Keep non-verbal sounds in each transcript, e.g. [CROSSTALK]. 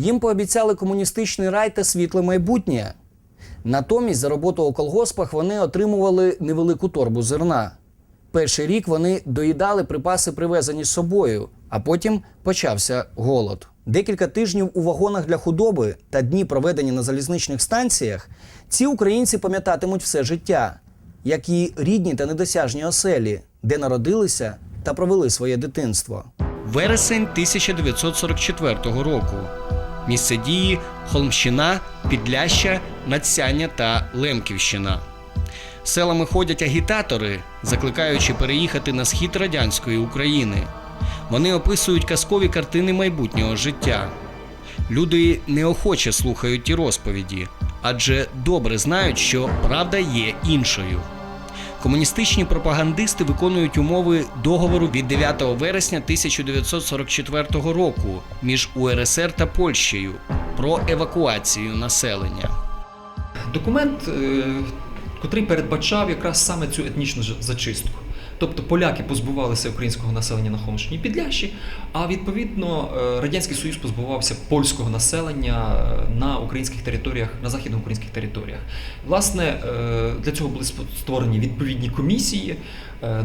Їм пообіцяли комуністичний рай та світле майбутнє. Натомість за роботу у колгоспах вони отримували невелику торбу зерна. Перший рік вони доїдали припаси, привезені з собою, а потім почався голод. Декілька тижнів у вагонах для худоби та дні, проведені на залізничних станціях, ці українці пам'ятатимуть все життя, як і рідні та недосяжні оселі, де народилися та провели своє дитинство. Вересень 1944 року. Місце дії Холмщина, Підляща, Надсяння та Лемківщина. Селами ходять агітатори, закликаючи переїхати на схід радянської України. Вони описують казкові картини майбутнього життя. Люди неохоче слухають ті розповіді, адже добре знають, що правда є іншою. Комуністичні пропагандисти виконують умови договору від 9 вересня 1944 року між УРСР та Польщею про евакуацію населення. Документ, е, котрий передбачав якраз саме цю етнічну зачистку. Тобто поляки позбувалися українського населення на Холмщині Підлящі, а відповідно е, Радянський Союз позбувався польського населення е, на українських територіях, на західноукраїнських територіях. Власне, е, для цього були створені відповідні комісії,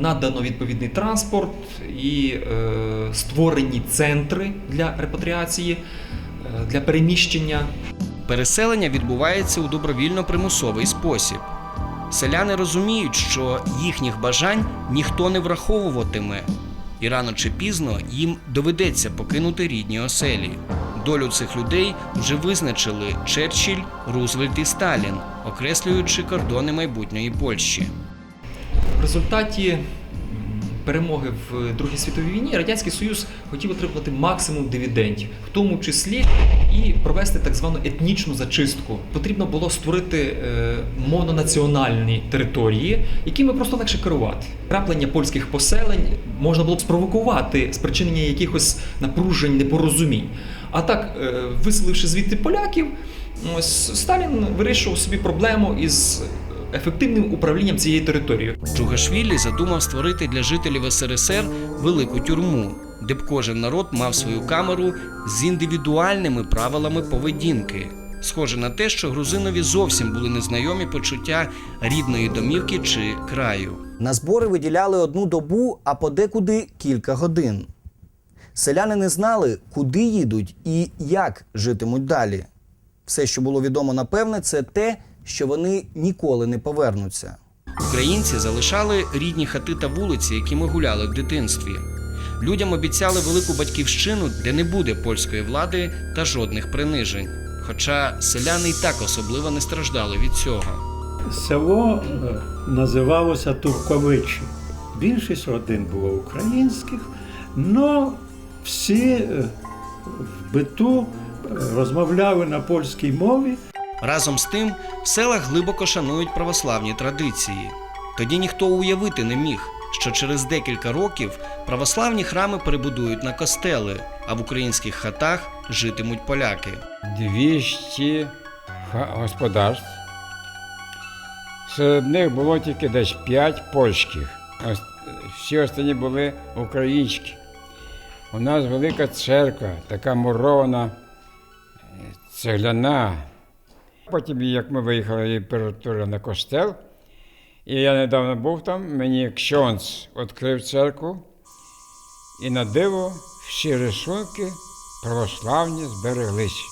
надано відповідний транспорт і створені центри для репатріації, для переміщення Переселення відбувається у добровільно-примусовий спосіб. Селяни розуміють, що їхніх бажань ніхто не враховуватиме, і рано чи пізно їм доведеться покинути рідні оселі. Долю цих людей вже визначили Черчилль, Рузвельт і Сталін, окреслюючи кордони майбутньої Польщі. В результаті перемоги в Другій світовій війні Радянський Союз хотів отримати максимум дивідендів, в тому числі і провести так звану етнічну зачистку. Потрібно було створити е, мононаціональні території, якими просто легше керувати. Краплення польських поселень можна було б спровокувати спричинення якихось напружень, непорозумінь. А так, е, виселивши звідти поляків, ось Сталін вирішував собі проблему із ефективним управлінням цією територією. Джугашвілі задумав створити для жителів СРСР велику тюрму, де б кожен народ мав свою камеру з індивідуальними правилами поведінки. Схоже на те, що грузинові зовсім були незнайомі почуття рідної домівки чи краю. На збори виділяли одну добу, а подекуди кілька годин. Селяни не знали, куди їдуть і як житимуть далі. Все, що було відомо напевне, це те, що вони ніколи не повернуться. Українці залишали рідні хати та вулиці, які ми гуляли в дитинстві. Людям обіцяли велику батьківщину, де не буде польської влади та жодних принижень. Хоча селяни й так особливо не страждали від цього. Село е, називалося Турковичі. Більшість родин було українських, але всі е, в биту е, розмовляли на польській мові. Разом з тим, в селах глибоко шанують православні традиції. Тоді ніхто уявити не міг, що через декілька років православні храми перебудують на костели, а в українських хатах житимуть поляки. 200 господарств. Серед них було тільки десь 5 польських. Ос- Всі останні були українські. У нас велика церква, така мурована, е, цегляна. Потім, як ми виїхали перетворили на костел, і я недавно був там, мені ксьонц відкрив церкву, і на диво всі рисунки православні збереглись.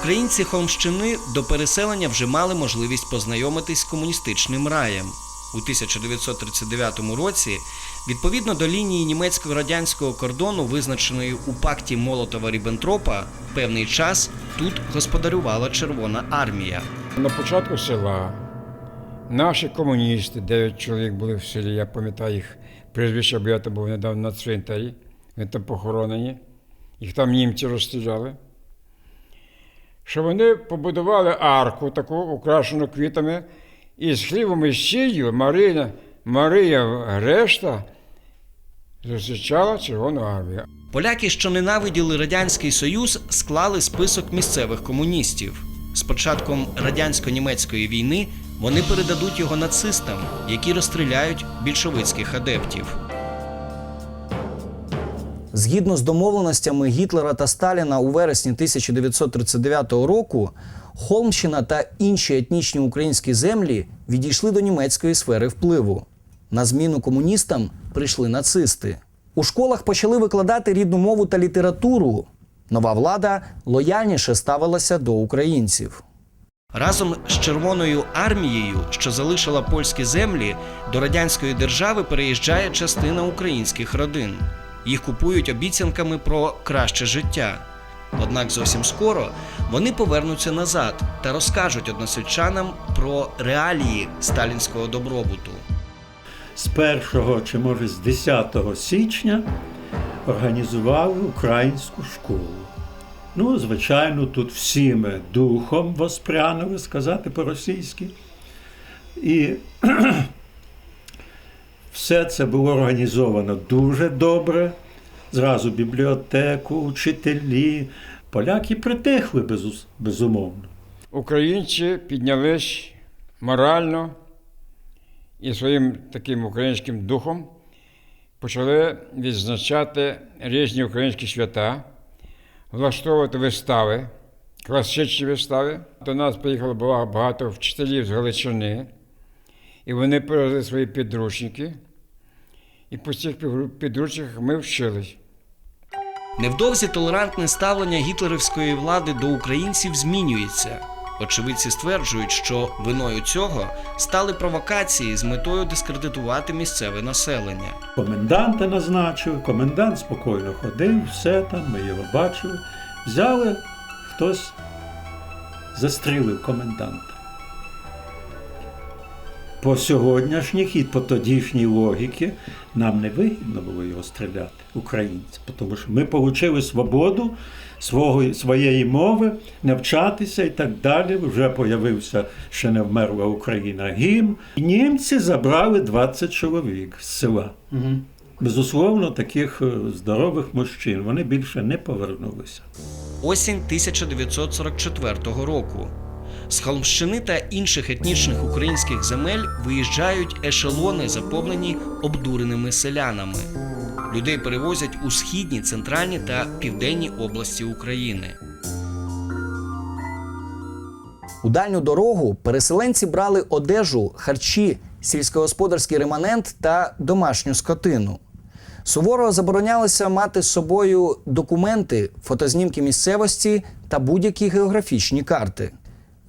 Українці Холмщини до переселення вже мали можливість познайомитись з комуністичним раєм. У 1939 році, відповідно до лінії німецько-радянського кордону, визначеної у пакті Молотова Ріббентропа, певний час тут господарювала Червона армія. На початку села наші комуністи, дев'ять чоловік були в селі, я пам'ятаю їх прізвища, бо я там був недавно на цвинтарі, вони там похоронені, їх там німці розстріляли. Що вони побудували арку таку, украшену квітами, і з хлібом і сіллю Марія, Марія Грешта зустрічала Червону армію. Поляки, що ненавиділи Радянський Союз, склали список місцевих комуністів. З початком радянсько-німецької війни вони передадуть його нацистам, які розстріляють більшовицьких адептів. Згідно з домовленостями Гітлера та Сталіна у вересні 1939 року, Холмщина та інші етнічні українські землі відійшли до німецької сфери впливу. На зміну комуністам прийшли нацисти. У школах почали викладати рідну мову та літературу. Нова влада лояльніше ставилася до українців. Разом з Червоною армією, що залишила польські землі, до радянської держави переїжджає частина українських родин. Їх купують обіцянками про краще життя. Однак зовсім скоро вони повернуться назад та розкажуть односельчанам про реалії сталінського добробуту. З 1 чи може з 10 січня організували українську школу. Ну, звичайно, тут всі ми духом воспрянули, сказати по-російськи. І [CLEARS THROAT] все це було організовано дуже добре. Зразу бібліотеку, учителі. Поляки притихли, безумовно. Українці піднялись морально і своїм таким українським духом почали відзначати різні українські свята, влаштовувати вистави, класичні вистави. До нас приїхало бага- багато вчителів з Галичини, і вони привезли свої підручники. І по цих підру- підручниках ми вчились. Невдовзі толерантне ставлення гітлерівської влади до українців змінюється. Очевидці стверджують, що виною цього стали провокації з метою дискредитувати місцеве населення. Коменданта назначили, комендант спокійно ходив, все там, ми його бачили. Взяли, хтось застрілив коменданта. По сьогоднішніх і по тодішній логіки нам не вигідно було його стріляти, українці, тому що ми отримали свободу свого, своєї мови, навчатися і так далі. Вже появився ще не вмерла Україна гімн. І німці забрали 20 чоловік з села. Безусловно, таких е, здорових мужчин вони більше не повернулися. Осінь 1944 року. З Холмщини та інших етнічних українських земель виїжджають ешелони, заповнені обдуреними селянами. Людей перевозять у східні, центральні та південні області України. У дальню дорогу переселенці брали одежу, харчі, сільськогосподарський реманент та домашню скотину. Суворо заборонялося мати з собою документи, фотознімки місцевості та будь-які географічні карти.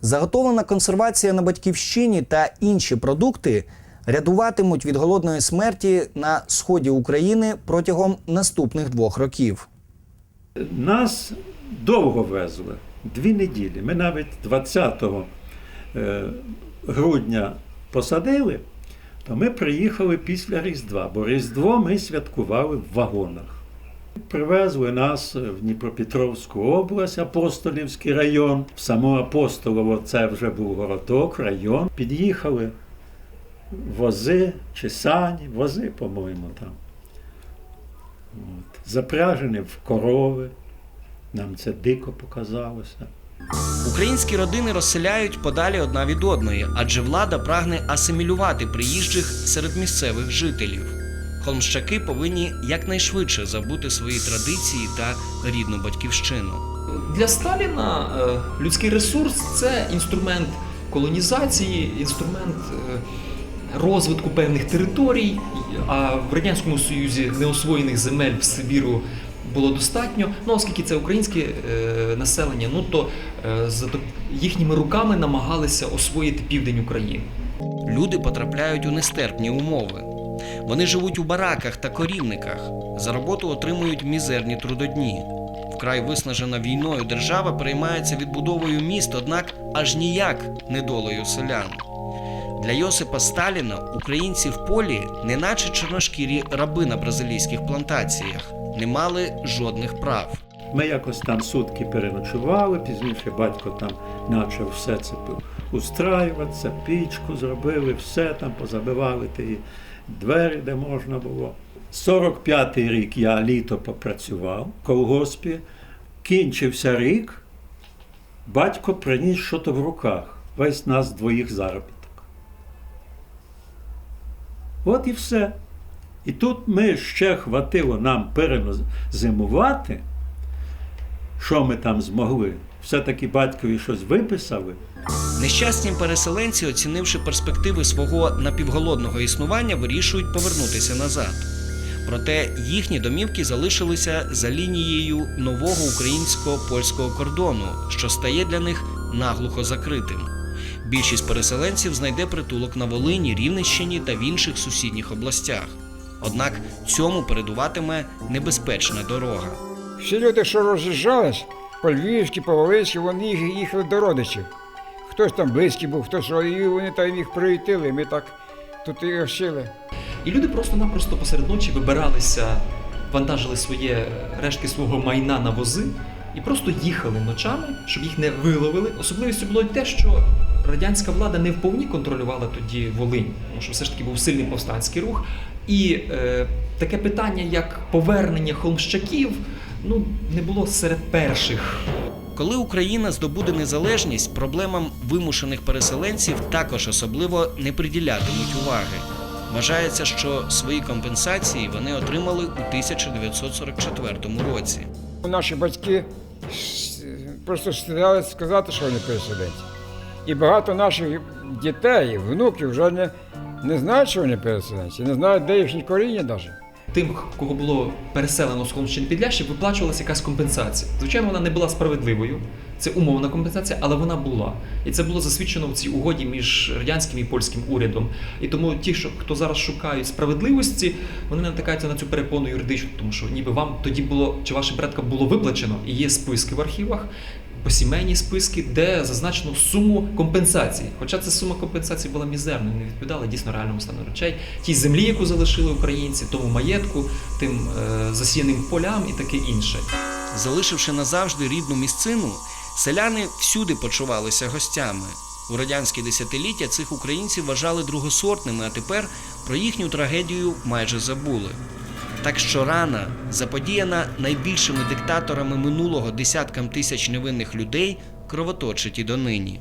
Заготовлена консервація на батьківщині та інші продукти рятуватимуть від голодної смерті на сході України протягом наступних двох років. Нас довго везли, дві неділі. Ми навіть 20 е, грудня посадили, то ми приїхали після Різдва, бо Різдво ми святкували в вагонах. Привезли нас в Дніпропетровську область, Апостолівський район. В само Апостолово це вже був городок, район. Під'їхали вози чи сані, вози, по-моєму, там. От. Запряжені в корови. Нам це дико показалося. Українські родини розселяють подалі одна від одної, адже влада прагне асимілювати приїжджих серед місцевих жителів. Холмщаки повинні якнайшвидше забути свої традиції та рідну батьківщину. Для Сталіна е, людський ресурс це інструмент колонізації, інструмент е, розвитку певних територій. А в Радянському Союзі неосвоєних земель в Сибіру було достатньо. Ну, оскільки це українське е, населення, ну то е, за їхніми руками намагалися освоїти південь України. Люди потрапляють у нестерпні умови. Вони живуть у бараках та корівниках, за роботу отримують мізерні трудодні. Вкрай виснажена війною держава переймається відбудовою міст, однак аж ніяк не долею селян. Для Йосипа Сталіна українці в полі, неначе чорношкірі раби на бразилійських плантаціях, не мали жодних прав. Ми якось там сутки переночували, пізніше батько там почав все це устраюватися, пічку зробили, все там позабивали ті двері, де можна було. 45-й рік я літо попрацював в колгоспі, кінчився рік, батько приніс щось в руках, весь нас двоїх заробіток. От і все. І тут ми ще хватило нам перезимувати, що ми там змогли. Все-таки батькові щось виписали. Нещасні переселенці, оцінивши перспективи свого напівголодного існування, вирішують повернутися назад. Проте їхні домівки залишилися за лінією нового українсько-польського кордону, що стає для них наглухо закритим. Більшість переселенців знайде притулок на Волині, Рівненщині та в інших сусідніх областях. Однак цьому передуватиме небезпечна дорога. Всі люди, що роз'їжджались, по Львівськи, по Волинськи, вони їх- їхали до родичів. Хтось там близький був, хтось і вони там їх приютили, ми так тут і ощили. І люди просто-напросто посеред ночі вибиралися, вантажили своє рештки свого майна на вози і просто їхали ночами, щоб їх не виловили. Особливістю було й те, що радянська влада не вповні контролювала тоді Волинь, тому що все ж таки був сильний повстанський рух. І е, таке питання, як повернення холмщаків, ну не було серед перших Коли Україна здобуде незалежність, проблемам вимушених переселенців також особливо не приділятимуть уваги. Вважається, що свої компенсації вони отримали у 1944 році. Наші батьки просто стидалися сказати, що вони переселенці. І багато наших дітей, внуків вже не, не знають, що вони переселенці, не знають, де їхні коріння навіть. Тим, кого було переселено з Холмщини Підлящі, виплачувалася якась компенсація. Звичайно, вона не була справедливою. Це умовна компенсація, але вона була. І це було засвідчено в цій угоді між радянським і польським урядом. І тому ті, що хто зараз шукають справедливості, вони натикаються на цю перепону юридичну, тому що ніби вам тоді було чи вашим предкам було виплачено, і є списки в архівах. Посімейні списки, де зазначено суму компенсації. Хоча ця сума компенсації була мізерною, не відповідала дійсно реальному стану речей, тій землі, яку залишили українці, тому маєтку, тим е, засіяним полям і таке інше. Залишивши назавжди рідну місцину, селяни всюди почувалися гостями. У радянські десятиліття цих українців вважали другосортними, а тепер про їхню трагедію майже забули. Так що рана, заподіяна найбільшими диктаторами минулого десяткам тисяч невинних людей, кровоточить і донині.